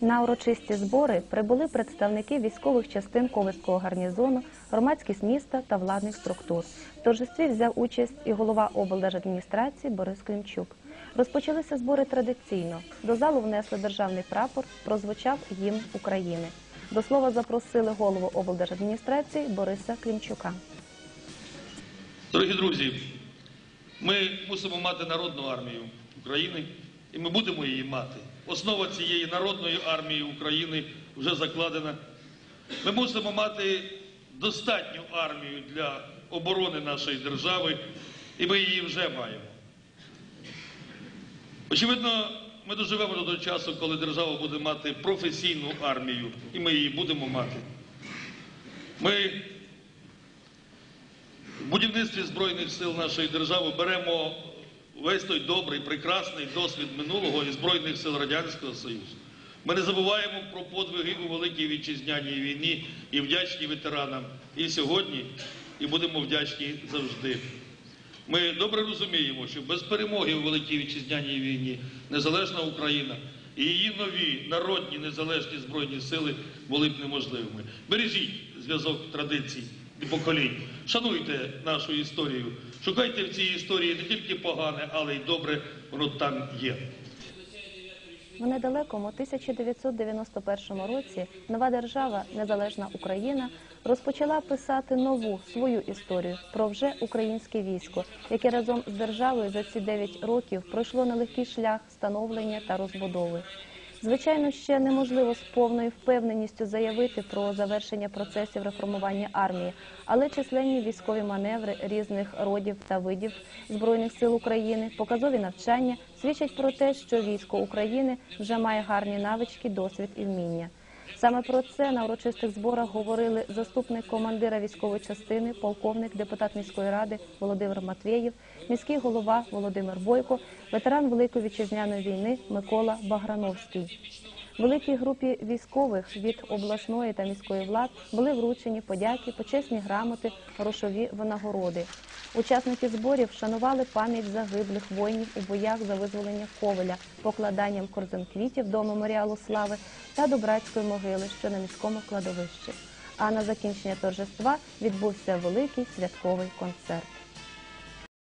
На урочисті збори прибули представники військових частин Ковицького гарнізону, громадськість міста та владних структур. В торжестві взяв участь і голова облдержадміністрації Борис Клімчук. Розпочалися збори традиційно. До залу внесли державний прапор, прозвучав гімн України. До слова запросили голову облдержадміністрації Бориса Клімчука. Дорогі друзі, ми мусимо мати народну армію України, і ми будемо її мати. Основа цієї народної армії України вже закладена. Ми мусимо мати достатню армію для оборони нашої держави, і ми її вже маємо. Очевидно, ми доживемо до того часу, коли держава буде мати професійну армію, і ми її будемо мати. Ми в будівництві Збройних сил нашої держави беремо весь той добрий, прекрасний досвід минулого і Збройних сил Радянського Союзу. Ми не забуваємо про подвиги у Великій Вітчизняній війні і вдячні ветеранам і сьогодні, і будемо вдячні завжди. Ми добре розуміємо, що без перемоги у Великій Вітчизняній війні незалежна Україна і її нові народні незалежні збройні сили були б неможливими. Бережіть зв'язок традицій і поколінь. Шануйте нашу історію. Шукайте в цій історії не тільки погане, але й добре, воно там є. В недалекому 1991 році нова держава, незалежна Україна, розпочала писати нову свою історію про вже українське військо, яке разом з державою за ці 9 років пройшло нелегкий шлях становлення та розбудови. Звичайно, ще неможливо з повною впевненістю заявити про завершення процесів реформування армії, але численні військові маневри різних родів та видів збройних сил України, показові навчання свідчать про те, що військо України вже має гарні навички, досвід і вміння. Саме про це на урочистих зборах говорили заступник командира військової частини, полковник, депутат міської ради Володимир Матвєєв, міський голова Володимир Бойко, ветеран Великої вітчизняної війни Микола Баграновський. Великій групі військових від обласної та міської влад були вручені подяки, почесні грамоти, грошові винагороди. Учасники зборів вшанували пам'ять загиблих воїнів у боях за визволення Ковеля, покладанням корзин квітів до меморіалу слави та до братської могили, що на міському кладовищі. А на закінчення торжества відбувся великий святковий концерт.